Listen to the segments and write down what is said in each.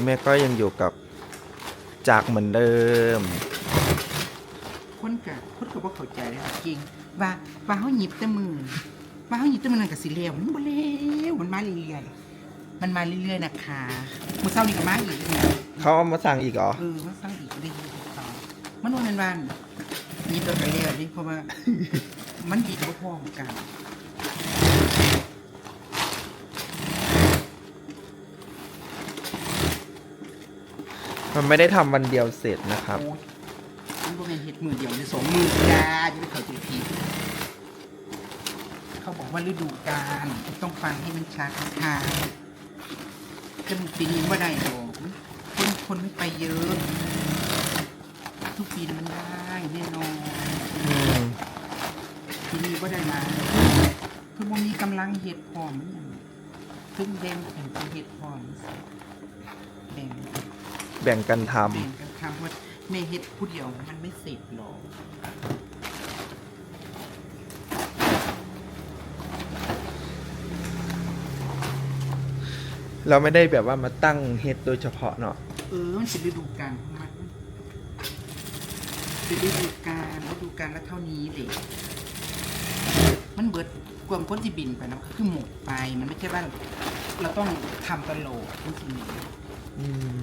คุณแม่ก็ยังอยู่กับจากเหมือนเดิม คนกะคนก็บ่เข้าใจเลยจริงว่าว่าเฮาหยิบแต่มือว่าเฮาหยิบแต่มือนั่นก็สิเลวมันบ่เลวมันมาเรื่อยๆมันมาเรื่อยๆนะคะมื้อเช้านี้ก็มาอีกเนี่ยเขาเอามาสั่งอีกเหรอเออมาสร้างอีกก็ได้ยินต่อมันว่าแม่นว่าหยิบแล้วก็เลวดิเพราะว่า มันดีบ่พอกัน มันไม่ได้ทำวันเดียวเสร็จนะครับ มันบ่แม่นเฮ็ดมือเดียวหรือสองมือจ้าจะไม่เข้าใจผิดเขาบอกว่าฤดูกาลต้องฟังให้มันชัดค่ะจะมันปีนี้ว่าได้ดอกคนคนไม่ไปเยอะ ทุกปีมันได้แน่นอนปีนี้ว่าได้มาคือมันมีกำลังเฮ็ดพร้อมมันอย่งซึ่งแบ่งแข่งกันเฮ็ดพร้อม แบ่งกันทแบ่งกันทำว่าแม่เฮ็ดผู้เดียวมันไม่เสร็จหรอกำเราไม่ได้แบบว่ามาตั้งเฮดโดยเฉพาะเนาะเออมันเป็นฤดูกาลของมันเป็นฤดูกาลฤดูกาลละเท่านี้เลยมันเบิดความพ้นที่บินไปนะคือหมกไปมันไม่ใช่ว่าเราต้องทำตลอดทุกทีนี้อืม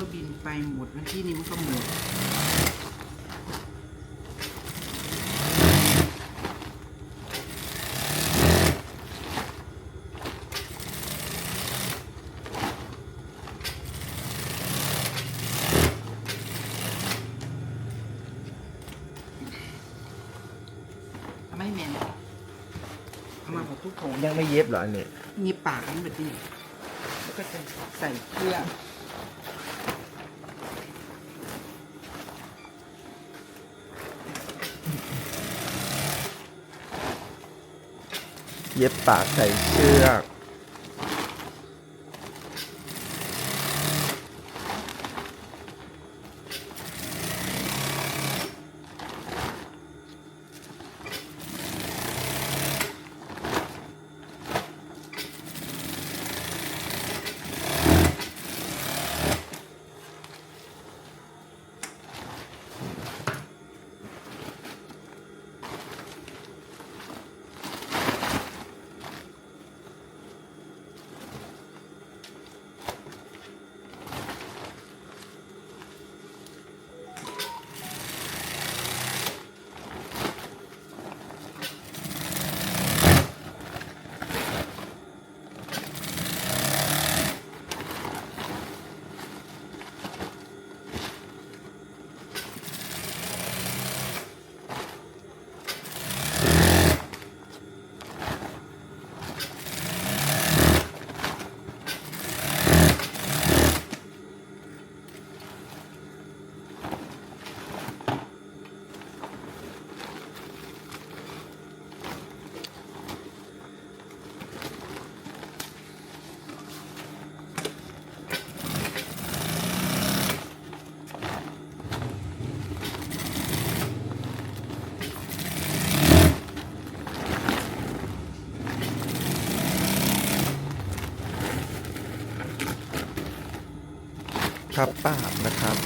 เขาบินไปหมดวันที่นี้มันก็หมดเอาไม่แมนเอามาหมดทุกผงยังไม่เย็บเหรออันนี้ มีปากมันแบบนี้แล้วก็จะใส่เครื่อง เย็บปากใส่เชือก พับปากนะครับ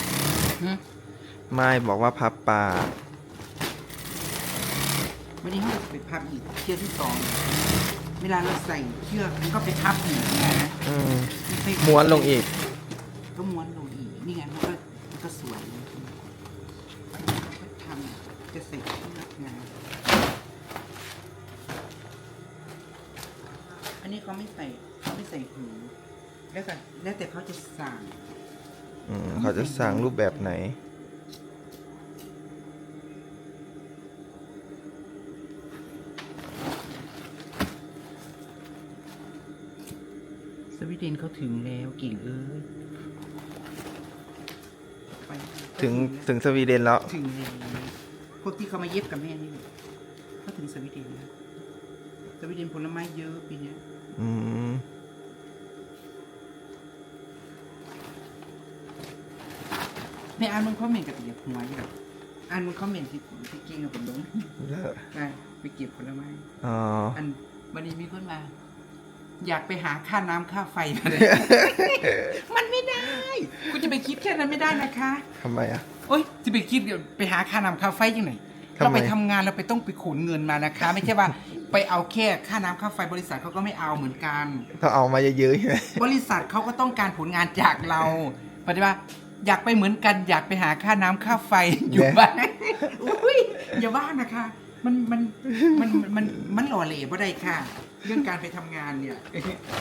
หึไม่บอกว่าพับปากวันนี้เราไปพับอีกเชือกที่สอง เวลาเราใส่เชือกมันก็ไปพับอีกนะอืมไม่ใช่ม้วนลงอีก ก็ม้วนลงอีก นี่ไงมันก็มันก็สวยก็ทำจะใส่เชือกไงอันนี้เขาไม่ใส่เขาไม่ใส่หูแล้วแต่แล้วแต่เขาจะสั่งอืม เขาจะสั่งรูปแบบไหน สวีเดนเขาถึงแล้วกิ่งเอ้ยไปถึงถึงสวีเดนแล้ว ถึงแล้วพวกที่เขามาเย็บกับแม่นี่แหละเขาถึงสวีเดนแล้วสวีเดนผลไม้เยอะปีเนี้ย อืม แม่อ่านมันคอมเมนต์กับเหยียบหัวอยู่แบบอ่านมันคอมเมนต์ที่ที่กิ่งกับผมลงไปเก็บผลไม้อ๋ออันวันนี้มีคนมา อยากไปหาค่าน้ำค่าไฟมาเลย มันไม่ได้คุณจะไปคิดแค่นั้นไม่ได้นะคะ ทำไมอะ โอ๊ยจะไปคิดเดี๋ยวไปหาค่าน้ำค่าไฟยังไงทำไม เราไปทำงานเราไปต้องไปขนเงินมานะคะ ไม่ใช่ว่า ไปเอาแค่ค่าน้ำค่าไฟบริษัทเขาก็ไม่เอาเหมือนกัน ต้องเอามาเยอะๆใช่ไหมบริษัทเขาก็ต้องการผลงานจากเราปฏิบัติ อยากไปเหมือนกันอยากไปหาค่าน้ำค่าไฟอยู่บ้านอุ้ยอย่าว่านะคะ มันมันมันมันมันหล่อเหลวบ่ได้ค่ะ เรื่องการไปทำงานเนี่ย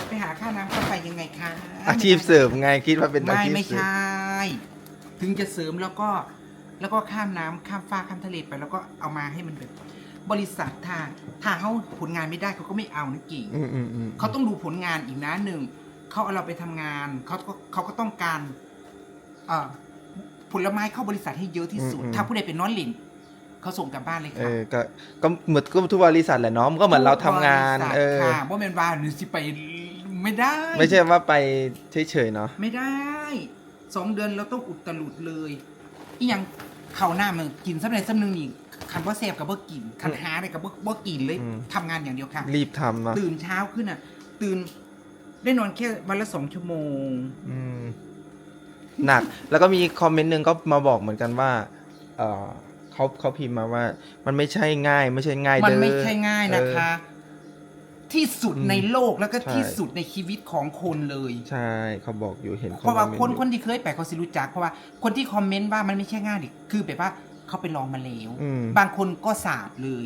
ไปหาค่าน้ำค่าไฟยังไงคะอาชีพเสริมไงคิดว่าเป็นอาไม่ชีพไม่เสริมใช่ถึงจะเสริมแล้วก็แล้วก็ข้ามน้ำข้ามฟ้าข้ามทะเลไป แล้วก็เอามาให้มันแบบบริษัทถ้าถ้าเขาผลงานไม่ได้เขาก็ไม่เอานะกิ่ง อืมอืมอืมเขาต้องดูผลงานอีกนะหนึ่ง เขาเอาเราไปทำงาน เขาก็เขาก็ต้องการเอ่อ ผลไม้เข้าบริษัทให้เยอะที่สุด ถ้าผู้ใดเป็นน้อนหลินเขาส่งกลับบ้านเลยเอค่ะอก็ก็เหมือนก็ทุกบริษัทแหละเนาะมันก็เหมือนเราทำงานบริษัทเออค่ะว่าเป็นว่าหรือสิไปไม่ได้ ไม่ใช่ว่าไปเฉยๆเนาะไม่ได้สองเดือนเราต้องอุดตลุดเลยอีอย่างเขาวหน้ามันกินสักหน่อยสักหนึ่งอีกคันว่าแซบกับว่ากินคันหาอะไรกับว่าว่ากินเลยทำงานอย่างเดียวค่ะ รีบทำเนาะตื่นเช้าขึ้นอะ ตื่นได้นอนแค่วันละสองชั่วโมงอืม หนัก แล้วก็มีคอมเมนต์หนึ่งก็มาบอกเหมือนกันว่า เออเขาเขาพิมพ์มาว่า มันไม่ใช่ง่าย ไม่ใช่ง่ายมันเด้อ ไม่ใช่ง่ายนะคะ ที่สุดอืมในโลกแล้วก็ใช่ ที่สุดในชีวิตของคนเลย ใช่เขาบอกอยู่เห็นเพราะว่าอมมคนต์อยู่คนที่เคยไปเขาสิรู้จักเพราะว่าคนที่คอมเมนต์ว่ามันไม่ใช่ง่ายดิคือแบบว่าเขาไปลองมาแล้วอืม บางคนก็สาบเลย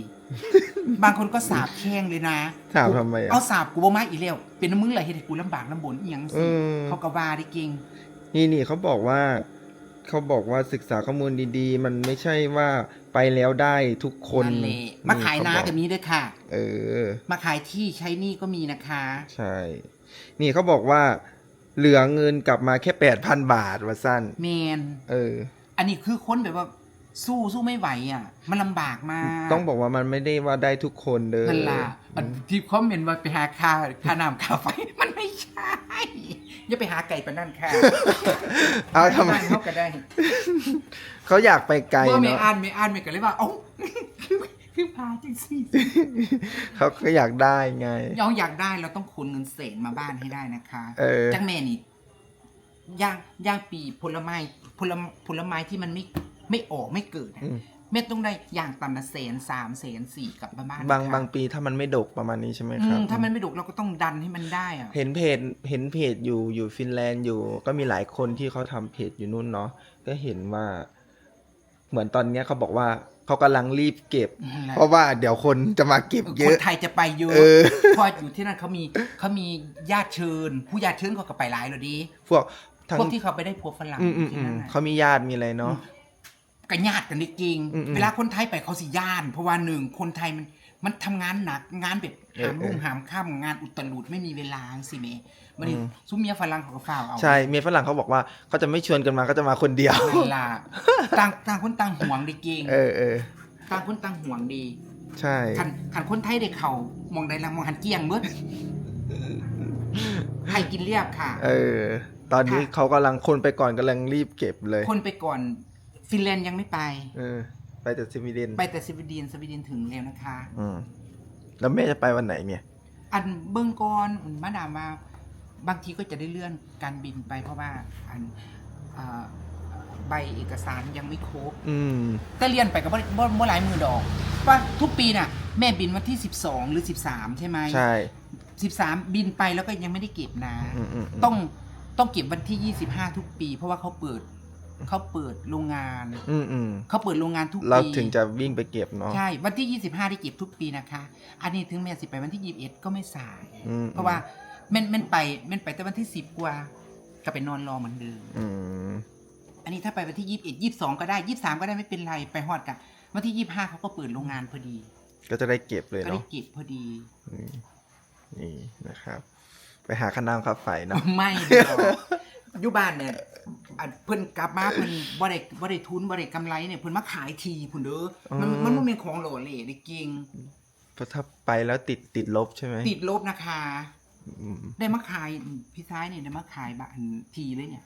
บางคนก็สาบแช่งเลยนะสาบทำไมอะเอาสาบกูบ่มาอีกแล้วเป็นน้ำมึงเหรอเฮ็ดให้กูลำบากลำบนอีหยังเอสิอเขาก็ว่าได้เก่ง นี่นี่เขาบอกว่าเขาบอกว่าศึกษาข้อมูลดีๆ มันไม่ใช่ว่าไปแล้วได้ทุกคนนั่นแหละมาขายนาเขบกับนี้ด้วยค่ะ เออ มาขายที่ใช้หนี่ก็มีนะคะ ใช่ นี่เขาบอกว่า เหลือเงินกลับมาแค่แปดพันบาทว่าสั้นแมนเออ อันนี้คือคนแบบว่าสู้สู้ไม่ไหวอะ มันลำบากมาก ต้องบอกว่ามันไม่ได้ว่าได้ทุกคนเด้อนั่นล่ะอันที่คอมเมนต์ว่าไปหาค่าค่าน้ำค่าไฟมันไม่ใช่ อย่าไปหาไก่ปะนั่นค่ะเอาทำไมบ้นเขาก็ได้เขาอยากไปไกลเมื่อไม่เนาะอ่านไม่อ่านไม่กันเลยว่าเอ้าคือคือพาจังสิเขาก็อยากได้ไง เราอยากได้เราต้องคูณเงินเศษมาบ้านให้ได้นะคะเออ จังแม่นี่ย่างย่างปีผลไม้ผลผลไม้ที่มันไม่ไม่ออกไม่เกิดอะอืม แม่ต้องได้อย่างต่ำละแสนสามแสนสี่กลับมาบ้านบางนะคะบางปีถ้ามันไม่ดกประมาณนี้ใช่ไหมอืครับมถ้ามันไม่ดกเราก็ต้องดันให้มันได้อะ เห็นเพจเห็นเพจอยู่อยู่ฟินแลนด์อยู่ ก็มีหลายคนที่เขาทำเพจอยู่นู่นเนาะก็เห็นว่า เหมือนตอนเนี้ยเขาบอกว่าเขากำลังรีบเก็บนั่นแหละเพราะว่าเดี๋ยวคนจะมาเก็บเยคนอะ ไทยจะไปเยอะเออ เพราะอยู่ที่นั่นเขามีเขามีญาติเชิญ ผู้ญาติเชิญเขาก็ไปหลายเลยดีพวกทั้งพวกที่เขาไปได้ผัวฝรั่งอืมอืมที่อืนั่มนน่ะ เขามีญาติมีอะไรเนาะ ก็ญาติกันได้จริงอืมอืมเวลาคนไทยไปเขาสิย่าน เพราะว่าหนึ่งคนไทยมันมันทำงานหนักงานแบบเออหามรุ่งเออหามค่ำงานอุตลุดไม่มีเวลาสิเมมันนี่อืมซุ้มเมียฝรั่งเขาก็ฝ้าวเอาใช่เมียฝรั่งเขาบอกว่าเขาจะไม่ชวนกันมาก็จะมาคนเดียว เวลาต่างต่างคนต่างห่วงดีจริงเออเออต่างคนต่างห่วงดีใช่ขันขันคนไทยได้เขามองใดละมองหันเกี้ยงเบิดให้กินเรียบค่ะ เออตอนนี้ค่ะเขากำลังคนไปก่อนกำลังรีบเก็บเลย คนไปก่อน ฟินแลนด์ยังไม่ไป เออ ไปแต่สวีเดนไปแต่สวีเดนสวีเดนถึงแล้วนะคะ อืมแล้วแม่จะไปวันไหนเนี่ยอันเบื้องก่อนมาดามว่าบางทีก็จะได้เลื่อนการบินไปเพราะว่าอันอ่าใบเอกสารยังไม่ครบ อืม แต่เรียนไปก็บ่บ่บ่หลายมือดอกว่าทุกปีน่ะ แม่บินวันที่ 12 หรือ 13 ใช่ไหมใช่ 13 บินไปแล้วก็ยังไม่ได้เก็บนะ อืมอืมมต้องต้องเก็บวันที่ 25 ทุกปี เพราะว่าเขาเปิด เขาเปิดโรงงาน อืมอืมเขาเปิดโรงงานทุกปีเราถึงจะวิ่งไปเก็บเนาะ ใช่ วันที่ 25 ได้เก็บทุกปีนะคะ อันนี้ถึงแม้สิไปวันที่ 21 ก็ไม่สาย อืม เพราะว่าแม่นแม่นไปแม่นไปแต่วันที่ 10 กว่า ก็ไปนอนรอเหมือนเดิม อืม อันนี้ถ้าไปวันที่ 21 22 ก็ได้ 23 ก็ได้ไม่เป็นไร ไปฮอดกันวันที่ 25เขาก็เปิดโรงงานพอดี ก็จะได้เก็บเลยก็ได้เนาะเก็บพอดี อืมนี่นะครับ ไปหาค่าน้ำค่าไฟเนาะ ไม่เดียว อยู่บ้านเนี่ยอันเพิ่นกลับมาเพิ่นบ่ได้บ่ได้ทุนบ่ได้กำไรเนี่ยเพิ่นมาขายทีพุ่นเด้อมันอ๋อมันบ่แม่นของหล่อเหล่ได้จริงเพราะถ้าไปแล้วติดติดลบใช่ไหมติดลบนะคะ อืมได้มาขายพี่ซ้ายเนี่ยได้มาขายบ้านทีเลยเนี่ย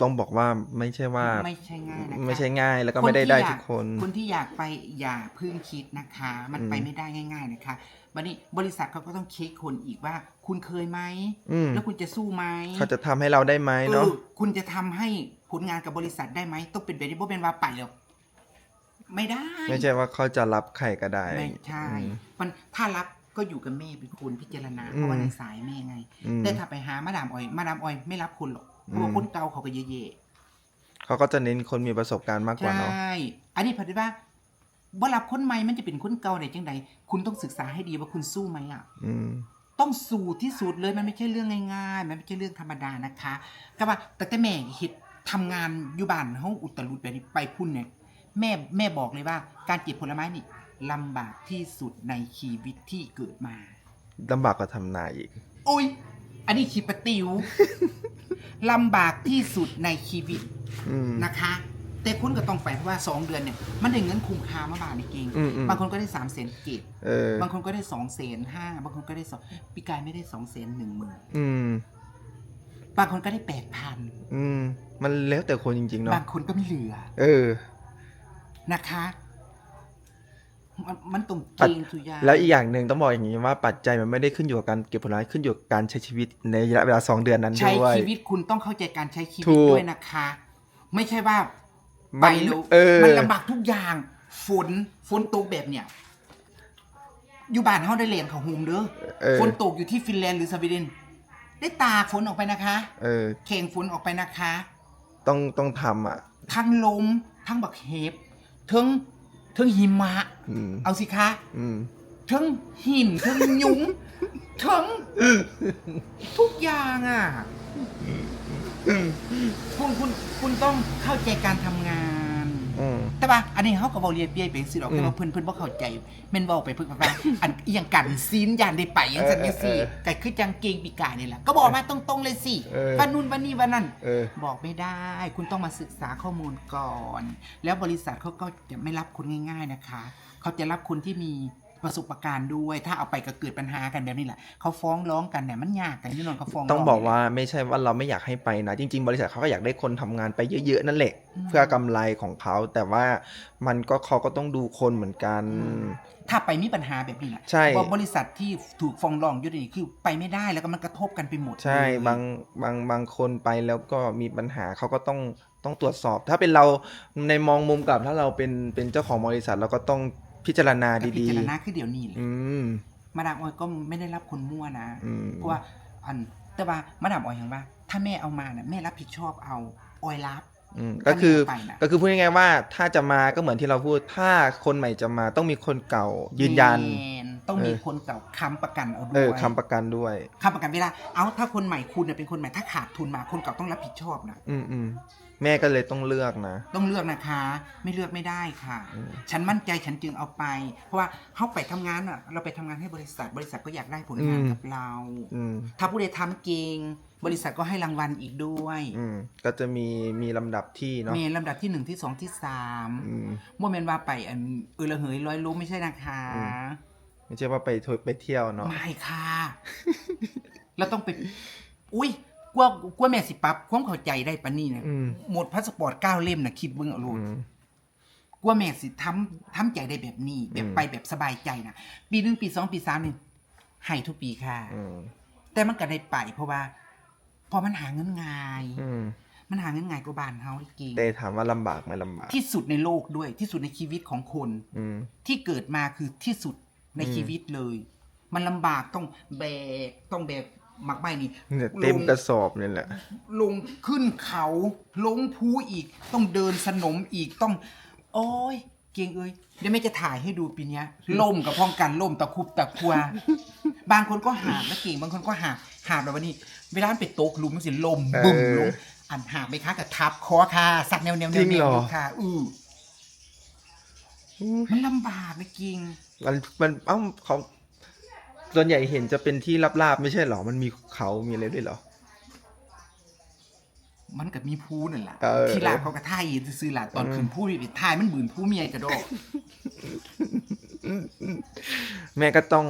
ต้องบอกว่าไม่ใช่ว่าไม่ใช่ง่ายนะคะไม่ใช่ง่ายแล้วก็ไม่ได้ได้ทุกคน คนที่อยากไปอย่าเพึ่งคิดนะคะ มันอืมไปไม่ได้ง่าย ๆ นะคะ วันนี้บริษัทเขาก็ต้องเช็คคนอีกว่า คุณเคยไหมอืม แล้วคุณจะสู้ไหมเขาจะทำให้เราได้ไหมเนาะ ออคุณจะทำให้ผลงานกับบริษัทได้ไหมต้องเป็นแบบนี้เพราะเป็นว่าไปแล้วไม่ได้ ไม่ใช่ว่าเขาจะรับใครก็ได้ ไม่ใช่อืมมันถ้ารับก็อยู่กับแม่เป็นคนพิจารณา อืม เพราะว่าในสายแม่ไง อืมแต่ถ้าไปหามาดามออย มาดามออยไม่รับคุณหรอก เพราะว่าอืม คนเก่าเขาก็เย่เขาก็จะเน้นคนมีประสบการณ์มากๆกว่าเนาะใช่อันนี้พอดีว่า ว่ารับคนใหม่มันจะเป็นคนเก่าได้จังใดคุณต้องศึกษาให้ดีว่าคุณสู้ไหมอะอืมต้องสู้ที่สุดเลยมันไม่ใช่เรื่องง่ายๆ มันไม่ใช่เรื่องธรรมดานะคะก็ว่าแต่แต่แม่เฮ็ดทำงานอยู่บ้านเฮาอุตรุดแบบนี้ไปพุ่นเนี่ยแม่แม่บอกเลยว่า การเก็บผลไม้นี่ลำบากที่สุดในชีวิตที่เกิดมาลำบากกว่าทำนาอีกโอ้ย อันนี้ขีปะติวลำบากที่สุดในชีวิตอืมนะคะ แต่คุณก็ต้องไปเพราะว่าสองเดือนเนี่ยมันได้เงินคุ้มค่ามาบาทในเกงอืมอืม บางคนก็ได้สามแสนเจ็ดเออบางคนก็ได้สองแสนห้าบางคนก็ได้สองปีกายไม่ได้สองแสนหนึ่งหมื่นอืม บางคนก็ได้แปดพันอืม มันแล้วแต่คนจริง ๆ เนาะบางคนก็ไม่เหลือเออ นะคะมันมันตรงเกงทุกอย่างแล้วอีกอย่างหนึ่งต้องบอกอย่างนี้ว่าปัจจัยมันไม่ได้ขึ้นอยู่กับการเก็บผลไม้ขึ้นอยู่กับการใช้ชีวิตในระยะเวลาสองเดือนนั้นใช้ด้วย ชีวิตคุณต้องเข้าใจการใช้ชีถูวิตก ด้วยนะคะ ไม่ใช่ว่ามั ไปนแล้วเออ มันลำบากทุกอย่างฝนฝนตกแบบเนี้ยอยู่บ้านเฮาได้เรียนเขาโฮมเด้อเออ ฝนตกอยู่ที่ฟินแลนด์หรือสวีเดนได้ตากฝนออกไปนะคะเออ แข่งฝนออกไปนะคะ ต้องต้องทำอะ ทั้งลมทั้งบักเห็บทั้งทั้งหิมะ อืม เอาสิคะอืม ทั้งหินทั้งยุ้งทั้งทุกอย่างอะ คุณคุณคุณต้องเข้าใจการทำงาน อืม แต่ว่าอันนี้เขาก็บอกเรียนเปียเป็นสิหรอกอืมแต่ว่าเพิ่นเพิ่นบ่เข้าใจแม่นเว้าไปเพิ่นก็ว่า อันอหย่างกันซีนยานได้ไปจังซั่นจังซี่เออเออก็คือจังเกงปีกายนี่แหละก็บอกมาตรงๆเลยสิเออ ว่านู่นว่านี่ว่านั่น เออ บอกไม่ได้ คุณต้องมาศึกษาข้อมูลก่อน แล้วบริษัทเขาก็จะไม่รับคุณง่าย ๆนะคะ เขาจะรับคนที่มี ประสบการณ์ด้วย ถ้าเอาไปก็เกิดปัญหากันแบบนี้แหละเขาฟ้องร้องกันเนี่ยมันยากกันที่นอนเขาฟ้องร้ต้องบอกว่าไม่ใช่ว่าเราไม่อยากให้ไปนะ จริง ๆ บริษัทเขาก็อยากได้คนทำงานไปเยอะๆนั่นแหละ เพื่อกำไรของเขา แต่ว่ามันก็เขาก็ต้องดูคนเหมือนกัน ถ้าไปมีปัญหาแบบนี้แหละใช่เพราะบริษัทที่ถูกฟ้องร้องอยู่นี่คือไปไม่ได้แล้วก็มันกระทบกันไปหมด ใช่เลยบางบางบางคนไปแล้วก็มีปัญหาเขาก็ต้องต้องตรวจสอบ ถ้าเป็นเราในมองมุมกลับถ้าเราเป็นเป็นเจ้าของบริษัทเราก็ต้อง พิจารณาก็พิดีจารณาคือเดี๋ยวนี้แหละๆอืม มาดามออยก็ไม่ได้รับคนมั่วนะ อืม เพราะว่าอันแต่ว่ามาดามออยอย่างว่า ถ้าแม่เอามาเนี่ยแม่รับผิดชอบเอาออยรับ อืมก็คือถ้าไม่เอาไปน่ะก็คือพูดง่ายๆว่าถ้าจะมาก็เหมือนที่เราพูด ถ้าคนใหม่จะมาต้องมีคนเก่ายืนยัน แม่ต้องมีเออ คนเก่าค้ำประกันเอาด้เอวยอคำประกันด้วย ค้ำประกันเวลาเอาถ้าคนใหม่คุณเนี่ยเป็นคนใหม่ถ้าขาดทุนมาคนเก่าต้องรับผิดชอบนะอืมอืม แม่ก็เลยต้องเลือกนะ ต้องเลือกนะคะ ไม่เลือกไม่ได้ค่ะ อืม ฉันมั่นใจฉันจึงเอาไป เพราะว่าเขาไปทำงานอะ เราไปทำงานให้บริษัท บริษัทก็อยากได้ผลงานกับเรา อืม ถ้าผู้ใดทำเก่งบริษัทก็ให้รางวัลอีกด้วยอืม ก็จะมีมีลำดับที่เนาะเมนลำดับที่หนึ่งที่สองที่สามอืม โมเมนว่าไปอันเออระเหยร้อยล้มไม่ใช่นะคะอืมไม่ใช่ว่าไปทไปเที่ยวเนาะ ไม่ค่ะ เราต้องไป อุ้ย กลัวกลัวแม่สิปรับความเข้าใจได้ปะนี่เนี่ยอืม หมดพาสปอร์ตเก้าเล่มนะคิดเบิ่งเอาโลูอืม กลัวแม่สิทำทำใจได้แบบนี้ แบบอืม ไปแบบสบายใจนะปีหนึ่งปีสองปีสามหนึ่งให้ทุกปีค่ะ อืมแต่มันก็ได้ไป เพราะว่า พอมันหาเงินง่าย อืมมันหาเงินง่ายกว่าบ้านเฮาจริงแต่ถามว่าลำบากไหมลำบาก ที่สุดในโลกด้วย ที่สุดในชีวิตของคน อืม ที่เกิดมาคือที่สุดในอืม ชีวิตเลย มันลำบากต้องแบกต้องแบก หมักใบนี่เนี่ยเต็มกระสอบนี่แหละ ลงขึ้นเขาลงภูอีก ต้องเดินสนมอีกต้อง โอ้ย เก่งเอ้ยเดี๋ยวแม่จะถ่ายให้ดูปีเนี้ยล่มกับพ้องกันล่มตะคุบตะครัว บางคนก็หาบแล้วเก่งบางคนก็หาบหาบแบบว่านี่เวลามันไปตกหลุมมันสิลมบึ้มเออลงอันหาบไหมคะกับทับคอค่ะสักแนวแนวแนจริวงแนเหรวอค่ะอือมันลำบากนะกิงมันมันเอ้าเขา ส่วนใหญ่เห็นจะเป็นที่ราบๆไม่ใช่เหรอ มันมีเขามีอะไรด้วยเหรอ มันกับมีพูนั่นแหละเออ ที่ลาเขากระท่ายซื้อๆล่ะตอนอืมขึ้นพูไปท่ายมันบืนพูเมียกระโดดแม่ก็ต้อง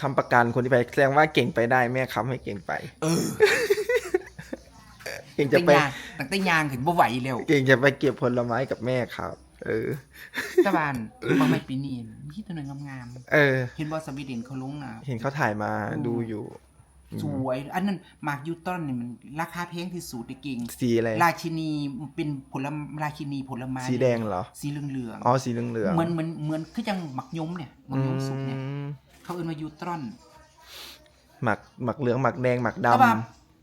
ทำประกันคนที่ไปแสดงว่าเก่งไปได้แม่ค้ำให้เก่งไป เออเก่งจะตั้งไปยางตั้งแต่ยางถึงบ่ไหวเร็วเก่งจะไปเก็บผลไม้กับแม่ครับ เออตะบานบางไม่ปีนี้มีตัวหนึงงามเออๆเห็นบ่สวีเดนเขาลงน่ะเห็นเขาถ่ายมาอืมดูอยู่ สวย อันนั้นหมากยูตอนนี่มันราคาแพงที่สุดในกิ่งสีอะไรราชินีเป็นผลไม้ราชินีผลไม้สีแดงเหรอ สีเหลืองๆอ๋อสีเหลืองเหลืองเหมือนเหมือนเหมือนคือจังหมักยมเนี่ยหมักยมสุกเนี่ยเขาเอิ้นว่ายูตรอนหมักหมักเหลืองหมักแดงหมักดแต่ว่า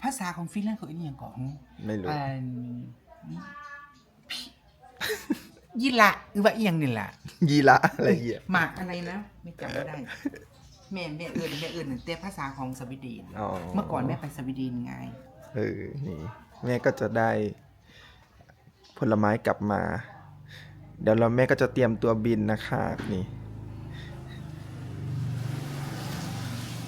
ภาษาของฟินแลนด์เขาเอิ้นอหย่างก่อนำไม่รู้อัน ยี่ละหรือว่าอีหยังนี่ล่ะยีระอะไรเงี้ยหมากอะไรนะไม่จำไม่ได้แม่แม่เอิ้นแม่เอิ้นแต่ภาษาของสวีเดนอ๋อเมื่อก่อนแม่ไปสวีเดนไง เออนี่แม่ก็จะได้ ผลไม้กลับมา เดี๋ยวเราแม่ก็จะเตรียมตัวบินนะคะนี่